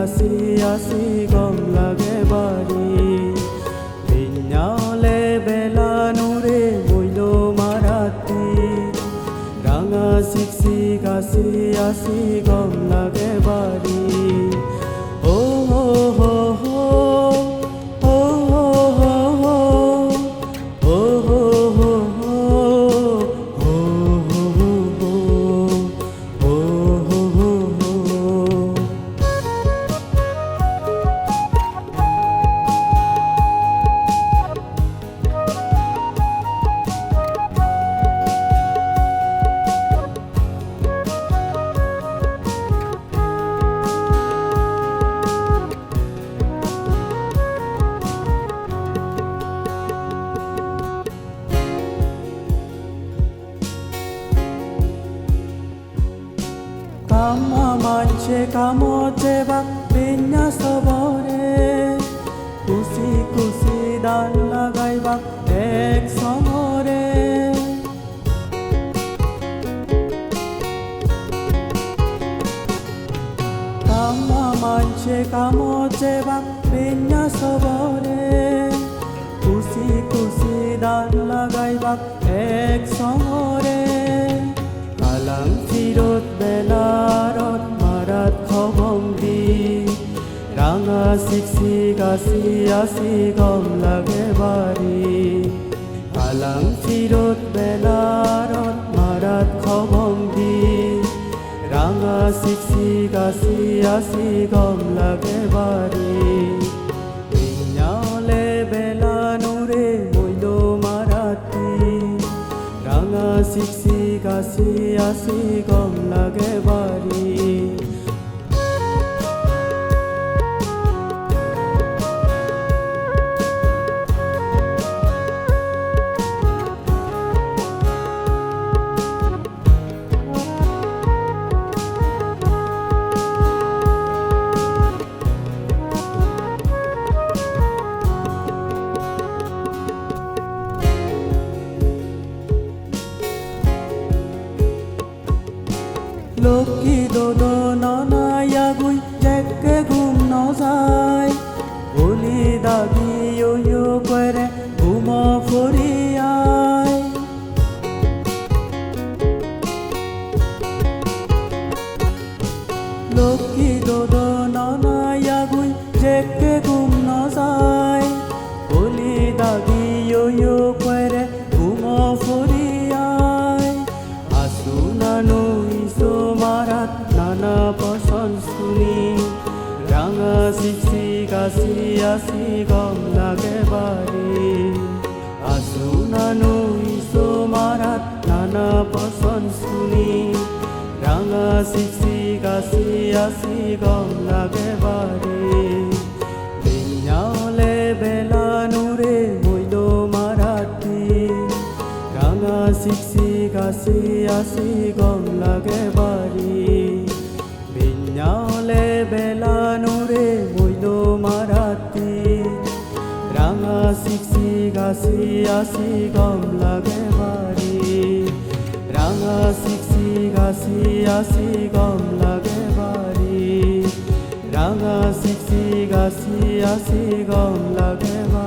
আসি গম লাগে বাড়ি। পিঞ্ঞালে বেলা নুরে বইল মারাতি রাঙা শিখছি গাছি আসি গম লাগে বাড়ি। কামা মানছে কামছে বা বিন্যাস বরে খুশি খুশি দান লাগাইবা এক সমরে কামা মানছে কামছে বা বিন্যাস বরে খুশি শিখছি, গাছি, আসি, গম লাগে বাড়ি। কালাং ফিরত বেলারত, মারাত খবম দি রাঙা শিখছি, গাছি, আসি, গম লাগে বাড়ি। পিঞ্ঞালে বেলা নুরে মইল মারাতি। রাঙা শিখছি, গাছি, আসি, গম লাগে বাড়ি। লক্ষ্মী দোদ ননায়া গুই জেকে ঘুম ন যায় বলি দাবি করে ঘুম ফরিয়ায় লক্ষ্মী দোদ ননায়া গুই জেকে ঘুম ন যায় বলি দাবি ইয়ো গাছি আসি গম বাড়ি। আসু নানু ইসো মারাত, নানা পছন্দ শুনি। রাঙা শিখছি গাছি আসি গম বাড়ি। পিঞ্ঞালে বেলা গাছি আসি গম লাগে বাড়ি। বিঞ্ঞালে বেলা নুরে শিখছি গাছি আসি গম লাগে বাড়ি। রাঙা শিখছি গাছি আসি গম লাগে বাড়ি। রাঙা শিখছি গাছি আসি গম লাগে বাড়ি।